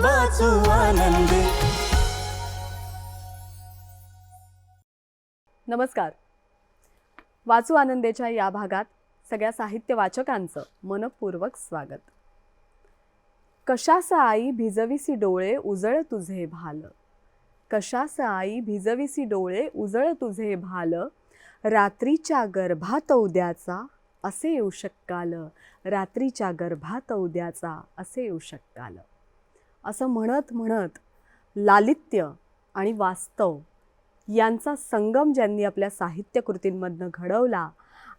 वाचू आनंदी. नमस्कार. वाचू आनंदेच्या या भागात सगळ्या साहित्य वाचकांचं मनपूर्वक स्वागत. कशास आई भिजविसी डोळे उजळ तुझे भाल? कशास आई भिजविसी डोळे उजळ तुझे भाल? रात्रीच्या गर्भात उद्याचा असे येऊ शक्काल. रात्रीच्या गर्भात उद्याचा असे येऊ शक्काल. असं म्हणत म्हणत लालित्य आणि वास्तव यांचा संगम ज्यांनी आपल्या साहित्यकृतींमधनं घडवला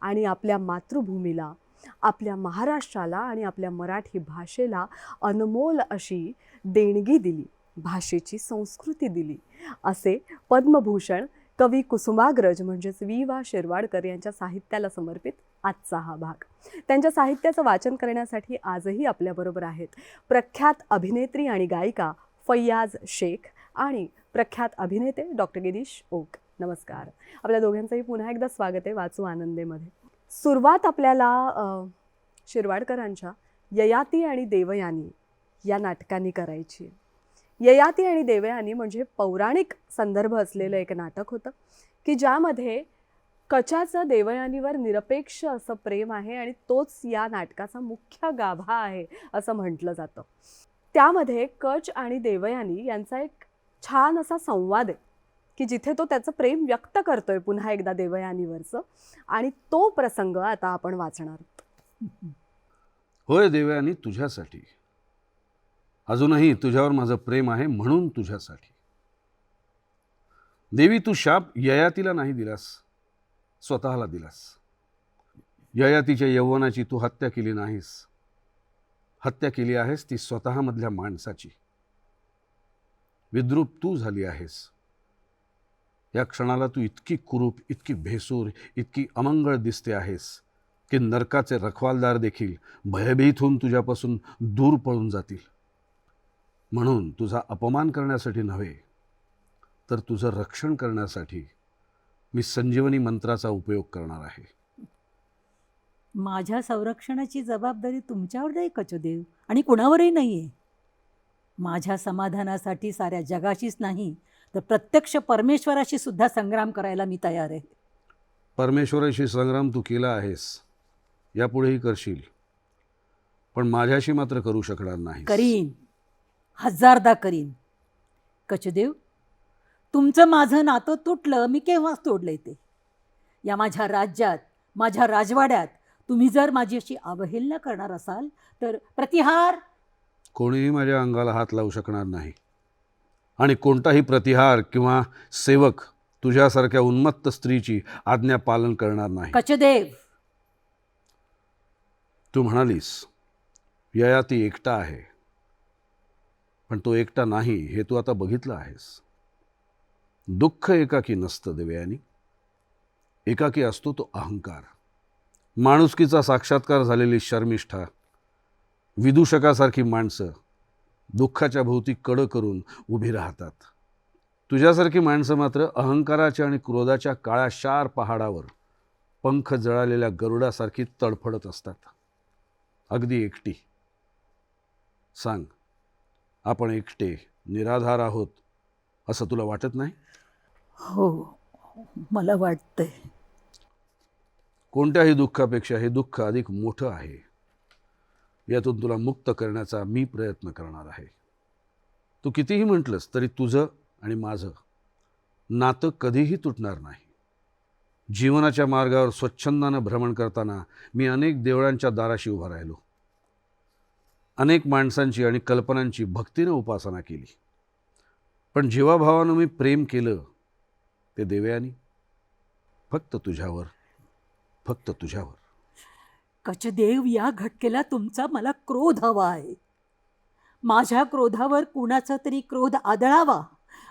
आणि आपल्या मातृभूमीला आपल्या महाराष्ट्राला आणि आपल्या मराठी भाषेला अनमोल अशी देणगी दिली भाषेची संस्कृती दिली. असे पद्मभूषण कवी कुसुमाग्रज म्हणजेच वि वा शिरवाडकर यांच्या साहित्याला समर्पित आजचा हा भाग. त्यांच्या साहित्याचं वाचन करण्यासाठी आजही आपल्याबरोबर आहेत. प्रख्यात अभिनेत्री आणि गायिका फैयाज शेख आणि प्रख्यात अभिनेते डॉक्टर गिरीश ओक. नमस्कार. आपल्या दोघांचंही पुन्हा एकदा स्वागत आहे वाचू आनंदेमध्ये. सुरुवात आपल्याला शिरवाडकरांच्या ययाती आणि देवयानी या नाटकांनी करायची ययाती आणि देवयानी म्हणजे पौराणिक संदर्भ असलेलं एक नाटक होतं की ज्यामध्ये कचाचं देवयानीवर निरपेक्ष असं प्रेम आहे आणि तोच या नाटकाचा मुख्य गाभा आहे असं म्हटलं जातं. त्यामध्ये कच आणि देवयानी यांचा एक छान असा संवाद आहे की जिथे तो त्याचं प्रेम व्यक्त करतोय पुन्हा एकदा देवयानीवरचं आणि तो प्रसंग आता आपण वाचणार आहोत. होय देवयानी तुझ्यासाठी. अजूनही तुझ्यावर माझं प्रेम आहे म्हणून तुझ्यासाठी. देवी तू शाप ययातीला नाही दिलास. स्वतःला दिलास. ययातीच्या यौवनाची तू हत्या केली नाहीस. हत्या केली आहेस ती स्वतःमधल्या माणसाची. विद्रूप तू झाली आहेस. या क्षणाला तू इतकी कुरूप इतकी भेसूर इतकी अमंगळ दिसते आहेस की नरकाचे रखवालदार देखील भयभीत होऊन तुझ्यापासून दूर पळून जातील. म्हणून तुझा अपमान करण्यासाठी नव्हे तर तुझं रक्षण करण्यासाठी मी संजीवनी मंत्राचा उपयोग करणार आहे. माझ्या संरक्षणाची जबाबदारी तुमच्यावर नाही कचोदेव आणि कुणावरही नाही आहे माझ्या समाधानासाठी साऱ्या जगाशीच नाही तर प्रत्यक्ष परमेश्वराशी सुद्धा संग्राम करायला मी तयार आहे. परमेश्वराशी संग्राम तू केला आहेस यापुढेही करशील. पण माझ्याशी मात्र करू शकणार नाही करीन. हजारदा करीन. कचदेव तुमचं माझं नातं तुटलं मी केव्हाच तोडलं ते या माझ्या राज्यात माझ्या राजवाड्यात तुम्ही जर माझी अशी अवहेलना करणार असाल तर प्रतिहार? कोणीही माझ्या अंगाला हात लावू शकणार नाही. आणि कोणताही प्रतिहार किंवा सेवक तुझ्यासारख्या उन्मत्त स्त्रीची आज्ञा पालन करणार नाही. कचदेव! तू म्हणालीस ययाती एकटा आहे. पण तो एकटा नाही हे तू आता बघितलं आहेस. दुःख एकाकी नसतं देवयानी. एकाकी असतो तो अहंकार. माणुसकीचा साक्षात्कार झालेली शर्मिष्ठा विदूषकासारखी माणसं दुःखाच्या भोवती कडं करून उभी राहतात. तुझ्यासारखी माणसं मात्र अहंकाराच्या आणि क्रोधाच्या काळ्या शार पहाडावर पंख जळालेल्या गरुडासारखी तडफडत असतात. अगदी एकटी. सांग आपण एकटे निराधार आहोत असं तुला वाटत नाही? हो मला वाटतंय. कोणत्याही दुःखापेक्षा हे दुःख अधिक मोठं आहे. यातून तुला मुक्त करण्याचा मी प्रयत्न करणार आहे. तू कितीही म्हटलंस तरी तुझं आणि माझं नातं कधीही तुटणार नाही. जीवनाच्या मार्गावर स्वच्छंदानं भ्रमण करताना मी अनेक देवळांच्या दाराशी उभा राहिलो. अनेक माणसांची आणि कल्पनांची भक्तीनं उपासना केली. पण जीवाभावानं मी प्रेम केलं ते देवयानी. फक्त तुझ्यावर फक्त तुझ्यावर. कचदेव या घटकेला तुमचा मला क्रोध हवा आहे. माझ्या क्रोधावर कुणाचा तरी क्रोध आदळावा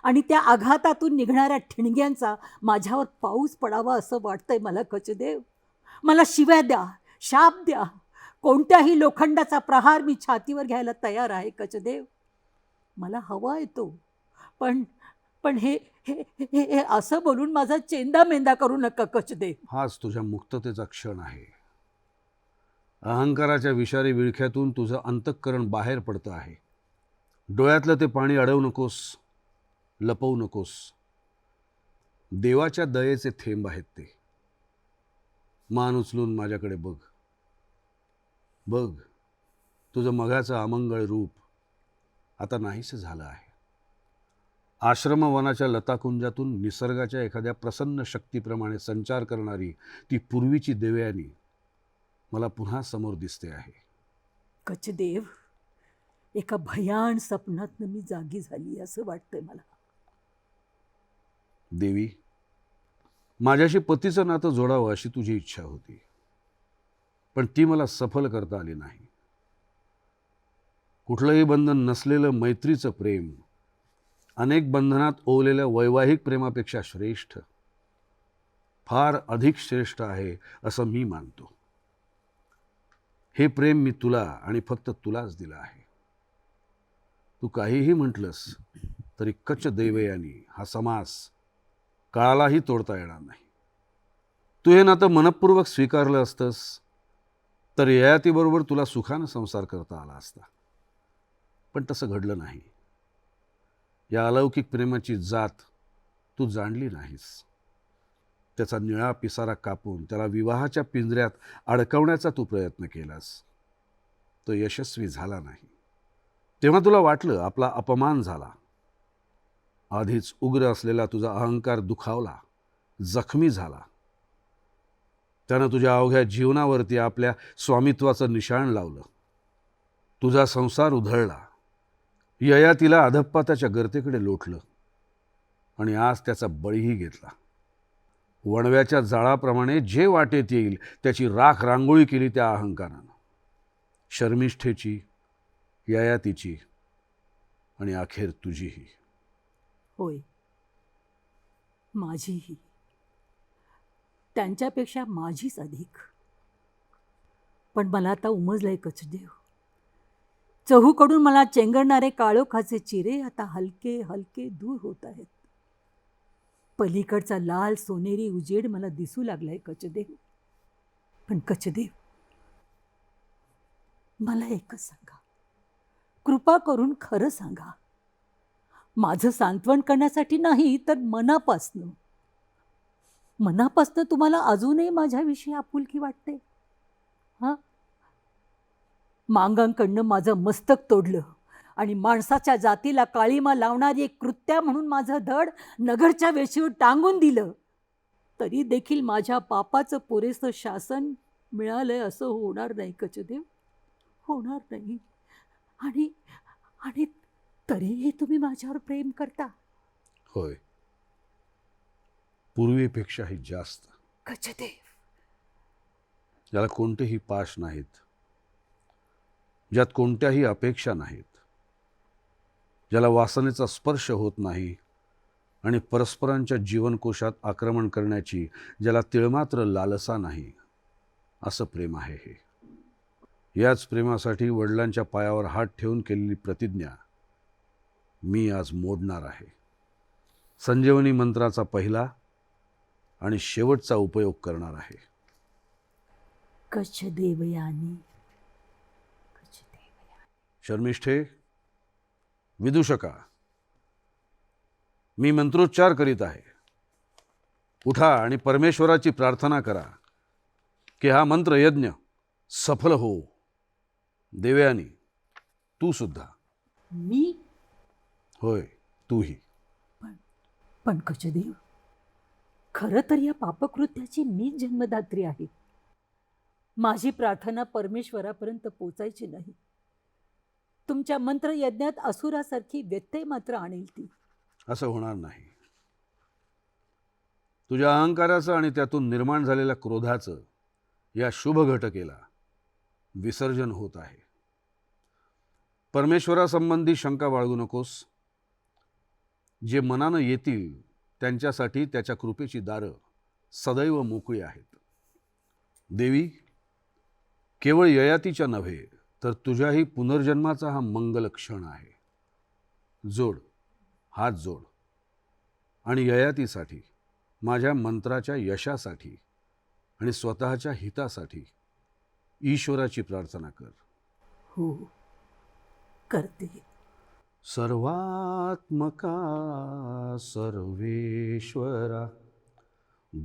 आणि त्या आघातातून निघणाऱ्या ठिणग्यांचा माझ्यावर पाऊस पडावा असं वाटतंय मला कचदेव. मला शिव्या द्या शाप द्या. कोणत्याही लोखंडाचा प्रहार मी छातीवर घ्यायला तयार आहे कचदेव. मला हवा येतो पण पण हे हे हे हे असं बोलून माझा चेंदा मेंदा करू नका कचदेव हाच तुझ्या मुक्ततेचा क्षण आहे. अहंकाराच्या विषारी विळख्यातून तुझं अंतःकरण बाहेर पडतं आहे. डोळ्यातलं ते पाणी अडवू नकोस लपवू नकोस. देवाच्या दयेचे थेंब आहेत ते. मान उचलून माझ्याकडे बघ. बघ तुझं मघाचं अमंगळ रूप आता नाहीसं झालं आहे. आश्रमवनाच्या लताकुंजातून निसर्गाच्या एखाद्या प्रसन्न शक्तीप्रमाणे संचार करणारी ती पूर्वीची देवयानी मला पुन्हा समोर दिसते आहे. कचदेव एका भयान स्वप्नातनं मी जागी झाली असं वाटतंय मला. देवी माझ्याशी पतीचं नातं जोडावं अशी तुझी इच्छा होती. पण ती मला सफल करता आली नाही. कुठलंही बंधन नसलेलं मैत्रीचं प्रेम अनेक बंधनात ओवलेल्या वैवाहिक प्रेमापेक्षा श्रेष्ठ फार अधिक श्रेष्ठ आहे असं मी मानतो. हे प्रेम मी तुला आणि फक्त तुलाच दिलं आहे. तू काहीही म्हटलंस तरी कच्च दैवयानी हा समास काळालाही तोडता येणार नाही. तू हे नातं मनपूर्वक स्वीकारलं असतंस तर ययातीबरोबर तुला सुखानं संसार करता आला असता. पण तसं घडलं नाही. या अलौकिक प्रेमाची जात तू जाणली नाहीस. त्याचा निळा पिसारा कापून त्याला विवाहाच्या पिंजऱ्यात अडकवण्याचा तू प्रयत्न केलास. तो यशस्वी झाला नाही. तेव्हा तुला वाटलं आपला अपमान झाला. आधीच उग्र असलेला तुझा अहंकार दुखावला जखमी झाला. त्यानं तुझ्या अवघ्या जीवनावरती आपल्या स्वामित्वाचं निशाण लावलं. तुझा संसार उधळला. ययातीला अधप्पाताच्या गर्तेकडे लोटलं आणि आज त्याचा बळीही घेतला. वणव्याच्या जाळाप्रमाणे जे वाटेत येईल त्याची राख रांगोळी केली त्या अहंकारानं. शर्मिष्ठेची ययातीची आणि अखेर तुझीही. होय. माझीही. त्यांच्यापेक्षा माझीच अधिक. पण मला आता उमजलं एकच देव चहूकडून मला चेंगरणारे काळोखाचे चिरे आता हलके हलके दूर होत आहेत. पलीकडचा लाल सोनेरी उजेड मला दिसू लागलाय कचदेव. पण कचदेव मला एकच सांगा. कृपा करून खरं सांगा. माझं सांत्वन करण्यासाठी नाही तर मनापासनं. मनापासनं तुम्हाला अजूनही माझ्याविषयी आपुलकी वाटते? हां? मांगांकडनं माझं मस्तक तोडलं. आणि माणसाच्या जातीला काळीमा लावणारी एक कृत्या म्हणून माझं धड नगरच्या वेशीवर टांगून दिलं. तरी देखील माझ्या पापाचं पुरेसं शासन मिळालंय असं होणार नाही कचदेव होणार नाही. आणि आणि तरीही तुम्ही माझ्यावर प्रेम करता? होय. पूर्वीपेक्षाही जास्त. कचदेव ज्याला कोणतेही पाश नाहीत. ज्यात कोणत्याही अपेक्षा नाहीत. ज्याला वासनेचा स्पर्श होत नाही आणि परस्परांच्या जीवनकोशात आक्रमण करण्याची ज्याला तिळमात्र लालसा नाही असं प्रेम आहे हे. याच प्रेमासाठी वडिलांच्या पायावर हात ठेवून केलेली प्रतिज्ञा मी आज मोडणार आहे. संजीवनी मंत्राचा पहिला आणि शेवटचा उपयोग करणार आहे. कच्छ देवयानी शर्मिष्ठे विदूषका मी मंत्रोच्चार करीत आहे. उठा आणि परमेश्वराची प्रार्थना करा की हा मंत्रयज्ञ सफल हो. देवयानी तू सुद्धा. मी? होय तूही. पण कचदेव खरं तर या पापकृत्याची मी जन्मदात्री आहे. माझी प्रार्थना परमेश्वरापर्यंत पोचायची नाही. तुमच्या मंत्रयज्ञात असुरासारखी व्यत्यय मात्र आणेल ती. असं होणार नाही. तुझ्या अहंकाराचं आणि त्यातून निर्माण झालेल्या क्रोधाचं या शुभ घटकेला विसर्जन होत आहे. परमेश्वरासंबंधी शंका बाळगू नकोस. जे मनानं येतील त्यांच्यासाठी त्याच्या कृपेची दारं सदैव मोकळी आहेत. देवी केवळ ययातीच्या नव्हे तर तुझ्याही पुनर्जन्माचा हा मंगल क्षण आहे. जोड हात जोड. आणि ययातीसाठी माझ्या मंत्राच्या यशासाठी आणि स्वतःच्या हितासाठी ईश्वराची प्रार्थना कर. हो करते. सर्वात्मका सर्वेश्वरा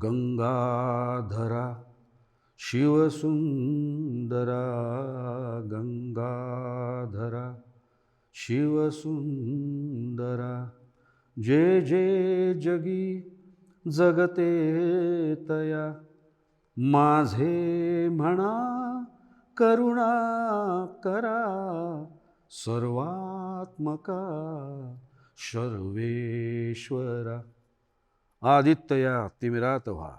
गंगाधरा शिवसुंदरा गंगाधरा शिवसुन्दरा। जे जे जगी जगते तया। माझे म्हणा करुणा करा सर्वात्मका सर्वेश्वरा। आदित्यया तिमिरात व्हा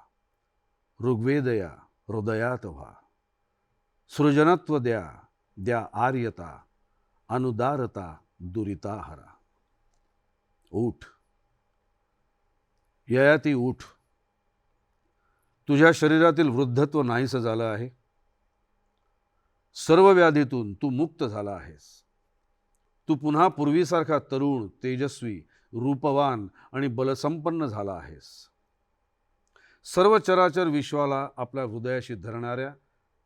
ऋग्वेदया हृदयात व्हा सृजनत्व द्या द्या आर्यता अनुदारता दुरिता हरा उठ ययाती उठ तुझ्या शरीरातील वृद्धत्व नाहीसं झालं आहे. सर्व व्याधीतून तू मुक्त झाला आहेस. तू पुन्हा पूर्वीसारखा तरुण तेजस्वी रूपवान आणि बलसंपन्न झाला आहेस. सर्व चराचर विश्वाला आपल्या हृदयाशी धरणाऱ्या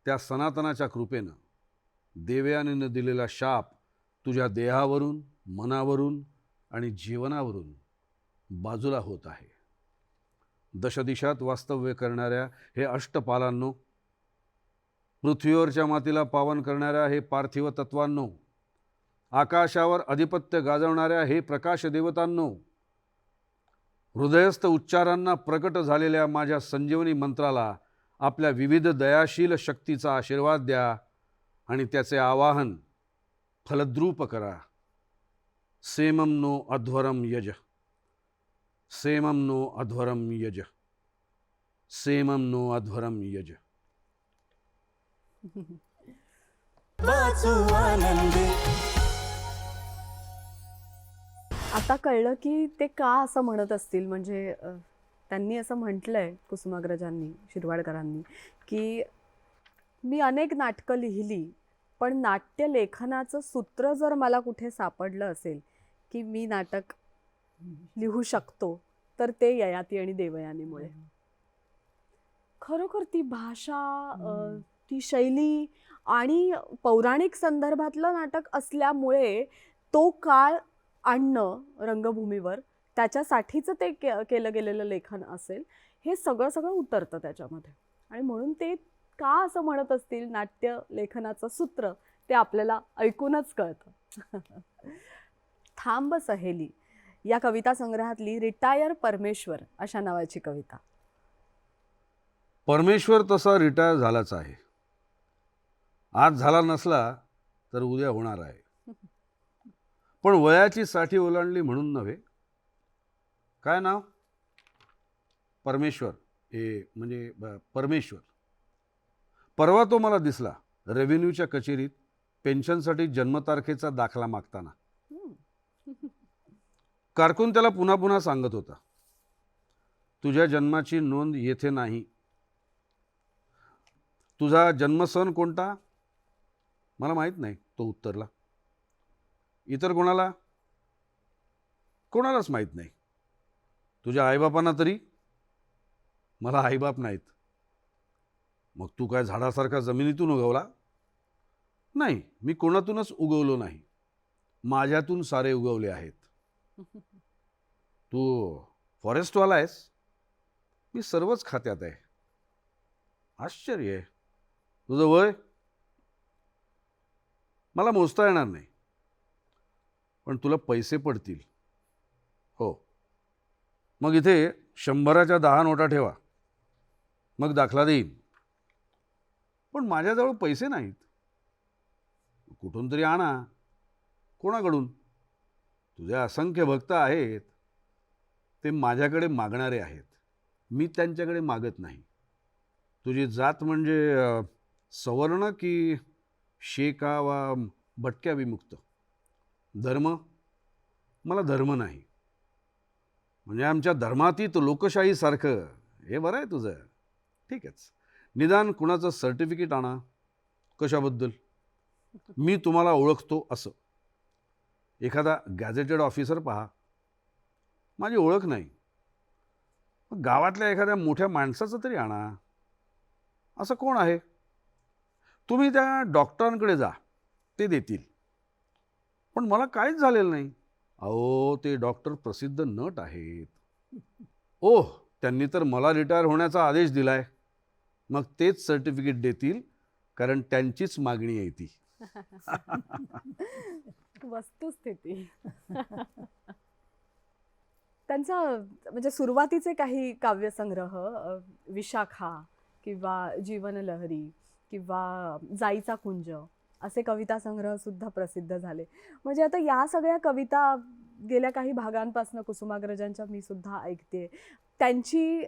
त्या सनातनाच्या कृपेनं देवयानीनं दिलेला शाप तुझ्या देहावरून मनावरून आणि जीवनावरून बाजूला होत आहे. दशदिशात वास्तव्य करणाऱ्या हे अष्टपालांनो पृथ्वीवरच्या मातीला पावन करणाऱ्या हे पार्थिव तत्वांनो आकाशावर अधिपत्य गाजवणाऱ्या हे प्रकाश देवतांनो हृदयस्थ उच्चारांना प्रकट झालेल्या माझ्या संजीवनी मंत्राला आपल्या विविध दयाशील शक्तीचा आशीर्वाद द्या आणि त्याचे आवाहन फलद्रूप करा. सेमम नो अध्वरम यज. सेमम नो अध्वरम यज. सेमम नो अध्वरम यज. वाचू आनंदी. आता कळलं की ते का असं म्हणत असतील? म्हणजे त्यांनी असं म्हटलंय कुसुमाग्रजांनी शिरवाडकरांनी की मी अनेक नाटकं लिहिली पण नाट्य लेखनाचं सूत्र जर मला कुठे सापडलं असेल की मी नाटक लिहू शकतो तर ते ययाती आणि देवयानीमुळे. खरोखर ती भाषा ती शैली आणि पौराणिक संदर्भातलं नाटक असल्यामुळे तो काळ आणणं रंगभूमीवर त्याच्यासाठीचं ते के केलं गेलेलं लेखन असेल हे सगळं सगळं उतरतं त्याच्यामध्ये. आणि म्हणून ते का असं म्हणत असतील नाट्य लेखनाचं सूत्र ते आपल्याला ऐकूनच कळतं. थांब सहेली या कविता संग्रहातली रिटायर परमेश्वर अशा नावाची कविता. परमेश्वर तसा रिटायर झालाच आहे. आज झाला नसला तर उद्या होणार आहे. पण वयाची साठी ओलांडली म्हणून नव्हे. काय नाव? परमेश्वर. हे म्हणजे परमेश्वर. परवा तो मला दिसला रेव्हेन्यूच्या कचेरीत पेन्शनसाठी जन्मतारखेचा दाखला मागताना. कारकून त्याला पुन्हा पुन्हा सांगत होता. तुझ्या जन्माची नोंद येथे नाही. तुझा जन्मसण कोणता? मला माहीत नाही तो उत्तरला. इतर कोणाला? कोणालाच माहीत नाही. तुझ्या आईबापांना तरी? मला आईबाप नाहीत. मग तू काय झाडासारखा जमिनीतून उगवला? नाही मी कोणातूनच उगवलो नाही. माझ्यातून सारे उगवले आहेत. तू फॉरेस्टवाला आहेस? मी सर्वच खात्यात आहे. आश्चर्य आहे. तुझं वय? मला मोजता येणार नाही. पण तुला पैसे पडतील. हो. मग इथे शंभराच्या दहा नोटा ठेवा. मग दाखला देईन. पण माझ्याजवळ पैसे नाहीत. कुठून तरी आणा. कोणाकडून? तुझे असंख्य भक्त आहेत. ते माझ्याकडे मागणारे आहेत. मी त्यांच्याकडे मागत नाही. तुझी जात म्हणजे सवर्ण की शेका वा भटक्या विमुक्त? धर्म? मला धर्म नाही. म्हणजे आमच्या धर्मातीत लोकशाहीसारखं हे बरं आहे तुझं. ठीक आहेच निदान कुणाचं सर्टिफिकेट आणा कशाबद्दल? मी तुम्हाला ओळखतो असं. एखादा गॅझेटेड ऑफिसर पहा. माझी ओळख नाही. गावातल्या एखाद्या मोठ्या माणसाचं तरी आणा. असं कोण आहे? तुम्ही त्या डॉक्टरांकडे जा. ते देतील. पण मला काहीच झालेलं नाही. अहो ते डॉक्टर प्रसिद्ध नट आहेत. ओह त्यांनी तर मला रिटायर होण्याचा आदेश दिलाय. मग तेच सर्टिफिकेट देतील कारण त्यांचीच मागणी आहे ती. वस्तुस्थिती. त्यांचा म्हणजे सुरुवातीचे काही काव्यसंग्रह विशाखा किंवा जीवनलहरी किंवा जाईचा कुंज असे कविता संग्रह सुद्धा प्रसिद्ध झाले. म्हणजे आता या सगळ्या कविता गेल्या काही भागांपासून कुसुमाग्रजांच्या मी सुद्धा ऐकते. त्यांची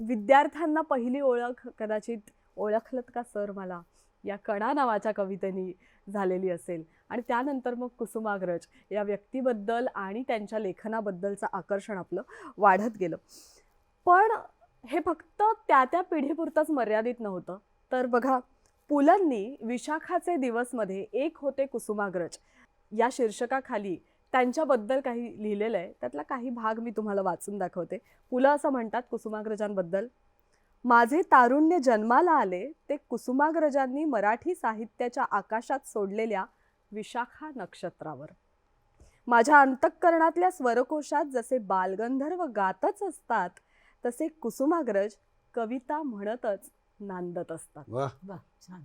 विद्यार्थ्यांना पहिली ओळख कदाचित ओळखलत का सर मला? या कणा नावाच्या कवितेनी झालेली असेल. आणि त्यानंतर मग कुसुमाग्रज या व्यक्तीबद्दल आणि त्यांच्या लेखनाबद्दलचं आकर्षण आपलं वाढत गेलं. पण हे फक्त त्या त्या पिढीपुरतंच मर्यादित नव्हतं. तर बघा पुलंनी विशाखाचे दिवसमध्ये एक होते कुसुमाग्रज. या शीर्षकाखाली त्यांच्याबद्दल काही लिहिलेलं आहे. त्यातला काही भाग मी तुम्हाला वाचून दाखवते. पुलं असं म्हणतात कुसुमाग्रजांबद्दल. माझे तारुण्य जन्माला आले ते कुसुमाग्रजांनी मराठी साहित्याच्या आकाशात सोडलेल्या विशाखा नक्षत्रावर. माझ्या अंतःकरणातल्या स्वरकोशात जसे बालगंधर्व गातच असतात तसे कुसुमाग्रज कविता म्हणतच नांदत असतात. वा. वा छान.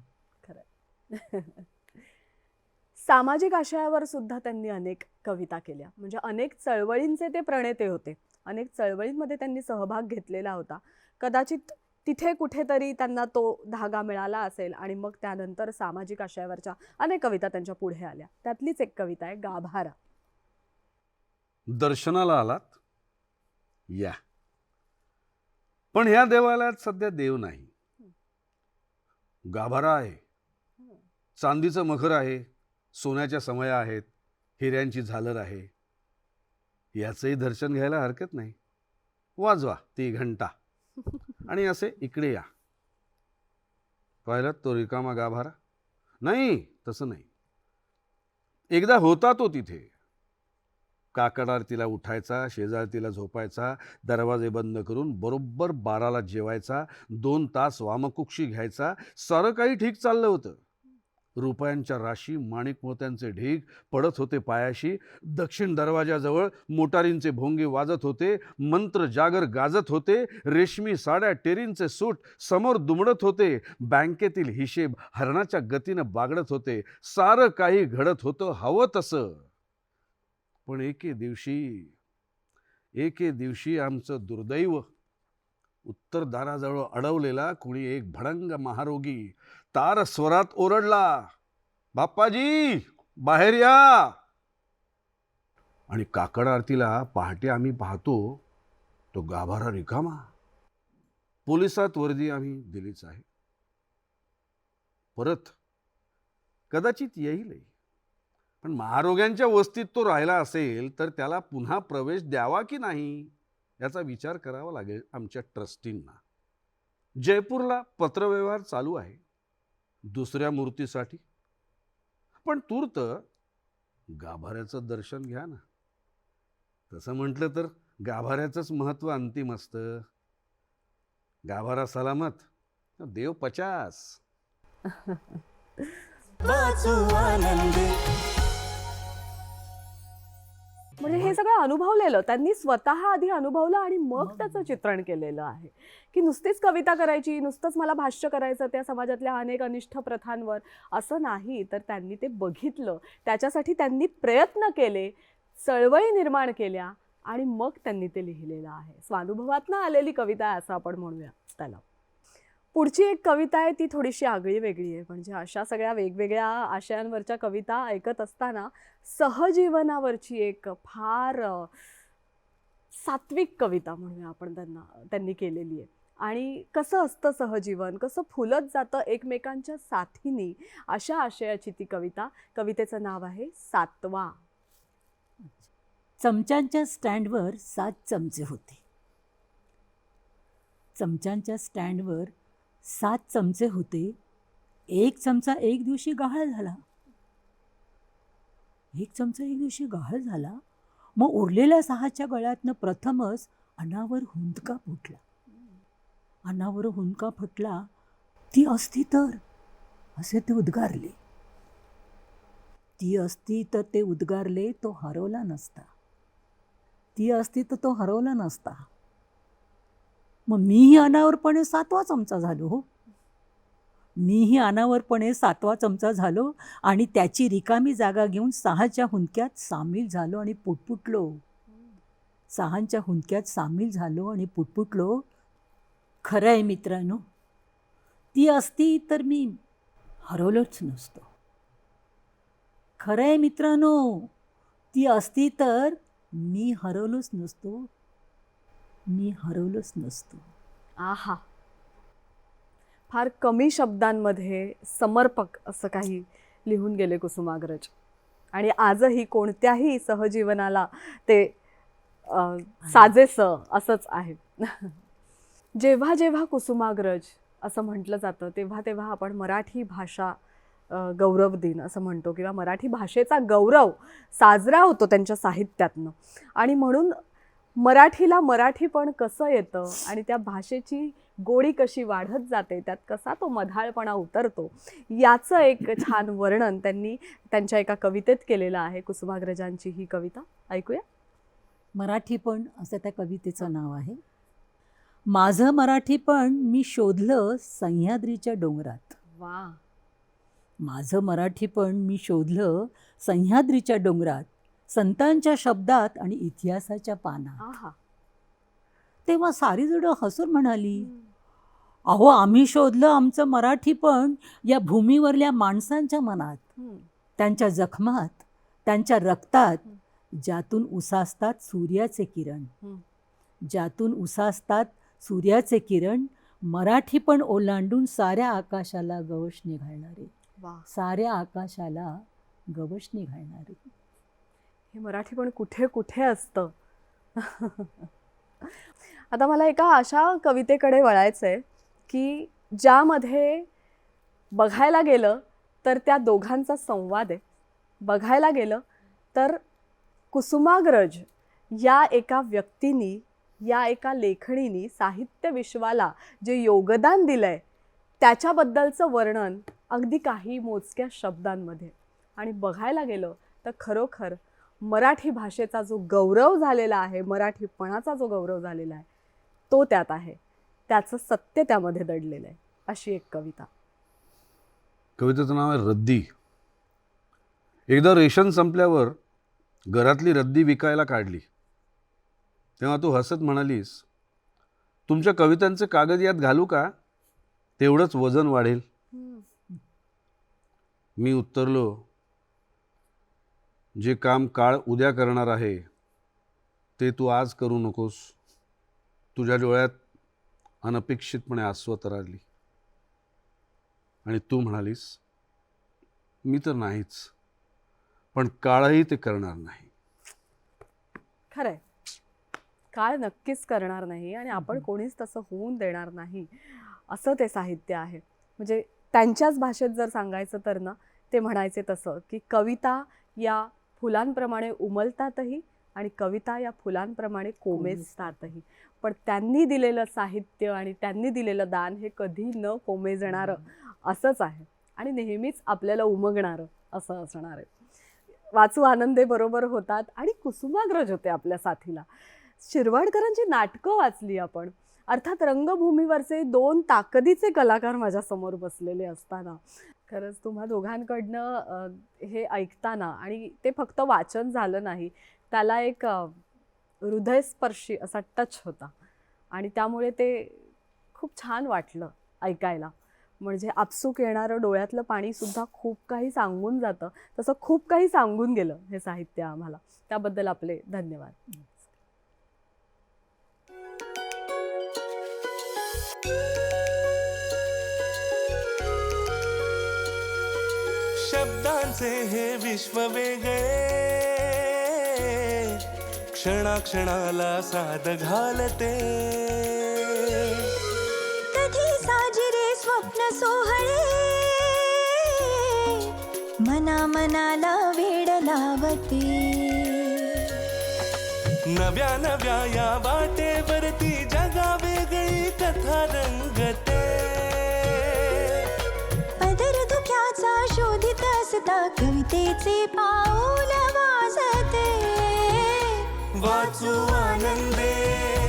सामाजिक आशयावर सुद्धा त्यांनी अनेक कविता केल्या. म्हणजे अनेक चळवळींचे ते प्रणेते होते. अनेक चळवळींमध्ये त्यांनी सहभाग घेतलेला होता. कदाचित तिथे कुठेतरी त्यांना तो धागा मिळाला असेल आणि मग त्यानंतर सामाजिक आशयावरच्या अनेक कविता त्यांच्या पुढे आल्या. त्यातलीच एक कविता आहे गाभारा. दर्शनाला आलात? या. पण ह्या देवालयात सध्या देव नाही. गाभारा आहे. चांदीचं मखर आहे. सोन्याच्या समया आहेत. हिऱ्यांची झालर आहे. याचंही दर्शन घ्यायला हरकत नाही. वाजवा ती घंटा. आणि असे इकडे या. पाहिलं तो रिकामा गाभारा? नाही तसं नाही. एकदा होता तो तिथे. काकडार तिला उठायचा शेजारतीला झोपायचा दरवाजे बंद करून बरोबर बाराला जेवायचा दोन तास वामकुक्षी घ्यायचा सारं काही ठीक चाललं होतं. रुपयांच्या राशी माणिक मोत्यांचे ढीग पडत होते पायाशी दक्षिण दरवाजाजवळ मोटारींचे भोंगे वाजत होते मंत्र जागर गाजत होते रेशमी साड्या टेरींचे सूट समोर दुमडत होते बँकेतील हिशेब हरणाच्या गतीनं बागडत होते सारं काही घडत होतं हवं तसं. पण एके दिवशी एके दिवशी आमचं दुर्दैव उत्तर दाराजवळ अडवलेला कुणी एक भडंग महारोगी तार स्वरात ओरडला बाप्पाजी बाहेर या. आणि काकड आरतीला पहाटे आम्ही पाहतो तो गाभारा रिकामा. पोलिसात वर्दी आम्ही दिलीच आहे. परत कदाचित येईलही. पण महारोग्यांच्या वस्तीत तो राहिला असेल तर त्याला पुन्हा प्रवेश द्यावा की नाही? याचा विचार करावा लागेल आमच्या ट्रस्टींना. जयपूरला पत्रव्यवहार चालू आहे दुसऱ्या मूर्तीसाठी. पण तूर्त गाभाऱ्याचं दर्शन घ्या ना. तसं म्हटलं तर गाभाऱ्याचंच महत्त्व अंतिम असतं. गाभारा सलामत. देव पचास. म्हणजे हे सगळं अनुभवलेलं त्यांनी स्वतः आधी अनुभवलं आणि मग. त्याचं चित्रण केलेलं आहे. की नुसतीच कविता करायची नुसतंच मला भाष्य करायचं त्या समाजातल्या अनेक अनिष्ठ प्रथांवर असं नाही. तर त्यांनी ते बघितलं. त्याच्यासाठी त्यांनी प्रयत्न केले चळवळी निर्माण केल्या आणि मग त्यांनी ते लिहिलेलं आहे. स्वानुभवातनं आलेली कविता असं आपण म्हणूया. त्याला पुढची एक कविता आहे ती थोडीशी आगळी वेगळी आहे. म्हणजे अशा सगळ्या वेगवेगळ्या आशयांवरच्या कविता ऐकत असताना सहजीवनावरची एक फार सात्विक कविता म्हणूया आपण त्यांना त्यांनी केलेली आहे. आणि कसं असतं सहजीवन? कसं फुलत जातं एकमेकांच्या साथीनी? अशा आशयाची ती कविता. कवितेचं नाव आहे सातवा. चमच्यांच्या स्टँडवर सात चमचे होते. चमच्यांच्या स्टँडवर सात चमचे होते. एक चमचा एक दिवशी गहाळ झाला. एक चमचा एक दिवशी गहाळ झाला. मग उरलेल्या सहाच्या गळ्यातनं प्रथमच अनावर हुंदका फुटला. अनावर हुंदका फुटला. ती असती तर असे ते उद्गारले. ती असती तर ते उद्गारले तो हरवला नसता. ती असती तर तो हरवला नसता. मग मीही अनावरपणे सातवा चमचा झालो हो. मीही अनावरपणे सातवा चमचा झालो आणि त्याची रिकामी जागा घेऊन सहाच्या हुंदक्यात सामील झालो आणि पुटपुटलो. सहांच्या हुंदक्यात सामील झालो आणि पुटपुटलो. खरं आहे मित्रांनो ती असती तर मी हरवलोच नसतो. खरं आहे मित्रांनो ती असती तर मी हरवलोच नसतो. मी हरवलोच नसतो. आहा. फार कमी शब्दांमध्ये समर्पक असं काही लिहून गेले कुसुमाग्रज. आणि आजही कोणत्याही सहजीवनाला ते साजेसं असंच आहे. जेव्हा जेव्हा कुसुमाग्रज असं म्हटलं जातं तेव्हा तेव्हा आपण मराठी भाषा गौरव दिन असं म्हणतो किंवा मराठी भाषेचा गौरव साजरा होतो त्यांच्या साहित्यातनं. आणि म्हणून मराठीला मराठीपण कसं येतं आणि त्या भाषेची गोडी कशी वाढत जाते त्यात कसा तो मधाळपणा उतरतो याचं एक छान वर्णन त्यांनी त्यांच्या एका कवितेत केलेलं आहे. कुसुमाग्रजांची ही कविता. ऐकूया. मराठीपण असं त्या कवितेचं नाव आहे. माझं मराठीपण मी शोधलं सह्याद्रीच्या डोंगरात. वा माझं मराठीपण मी शोधलं सह्याद्रीच्या डोंगरात. संतांच्या शब्दात आणि इतिहासाच्या पानात. तेव्हा सारी जणं हसून म्हणाली अहो आम्ही शोधलं आमचं मराठीपण या भूमीवरल्या माणसांच्या मनात. त्यांच्या जखमात त्यांच्या रक्तात ज्यातून उसासतात सूर्याचे किरण. ज्यातून उसासतात सूर्याचे किरण मराठीपण ओलांडून साऱ्या आकाशाला गवशणी घालणारे. वा. साऱ्या आकाशाला गवशणी घालणारे. हे मराठी पण कुठे कुठे असतं? आता मला एका अशा कवितेकडे वळायचं आहे की ज्यामध्ये बघायला गेलं तर त्या दोघांचा संवाद आहे. बघायला गेलं तर कुसुमाग्रज या एका व्यक्तीनी या एका लेखणीनी साहित्य विश्वाला जे योगदान दिलं आहे त्याच्याबद्दलचं वर्णन अगदी काही मोजक्या शब्दांमध्ये. आणि बघायला गेलं तर खरोखर मराठी भाषेचा जो गौरव झालेला आहे मराठीपणाचा जो गौरव झालेला आहे तो त्यात आहे. त्याचं सत्य त्यामध्ये दडलेलं आहे अशी एक कविता. कवितेचं नाव आहे रद्दी. एकदा रेशन संपल्यावर घरातली रद्दी विकायला काढली. तेव्हा तू हसत म्हणालीस तुमच्या कवितांचे कागद यात घालू का? तेवढंच वजन वाढेल. मी उत्तरलो जे काम काळ उद्या करणार आहे ते तू आज करू नकोस. तुझ्या डोळ्यात अनपेक्षितपणे आसवं राहिली. आणि तू म्हणालीस मी तर नाहीच पण काळही ते करणार नाही. खरंय. काळ नक्कीच करणार नाही आणि आपण कोणीच तसं होऊन देणार नाही असं ते साहित्य आहे. म्हणजे त्यांच्याच भाषेत जर सांगायचं तर ना ते म्हणायचे तसं की कविता या फुलांप्रमाणे उमलतातही आणि कविता या फुलांप्रमाणे कोमेजतातही. पण त्यांनी दिलेलं साहित्य आणि त्यांनी दिलेलं दान हे कधी न कोमेजणारं असंच आहे. आणि नेहमीच आपल्याला उमगणारं असं असणार आहे. वाचू आनंदे बरोबर होतात आणि कुसुमाग्रज होते आपल्या साथीला. शिरवाडकरांची नाटकं वाचली आपण. अर्थात रंगभूमीवरचे दोन ताकदीचे कलाकार माझ्यासमोर बसलेले असताना. खरंच तुम्हा दोघांकडनं हे ऐकताना आणि ते फक्त वाचन झालं नाही त्याला एक हृदयस्पर्शी असा टच होता आणि त्यामुळे ते खूप छान वाटलं ऐकायला. म्हणजे आपसूक येणारं डोळ्यातलं पाणीसुद्धा खूप काही सांगून जातं तसं खूप काही सांगून गेलं हे साहित्य आम्हाला. त्याबद्दल आपले धन्यवाद. शब्दांचे हे विश्व वेगळे. क्षणाक्षणाला साद घालते. कधी साजिरे स्वप्न सोहळे. मना मनाला वेड लावते. नव्या नव्या या वाटेवरती जगा वेगळी कथा रंगते. शोधित असता कवितेचे पाऊल वाजते. वाचू आनंदे.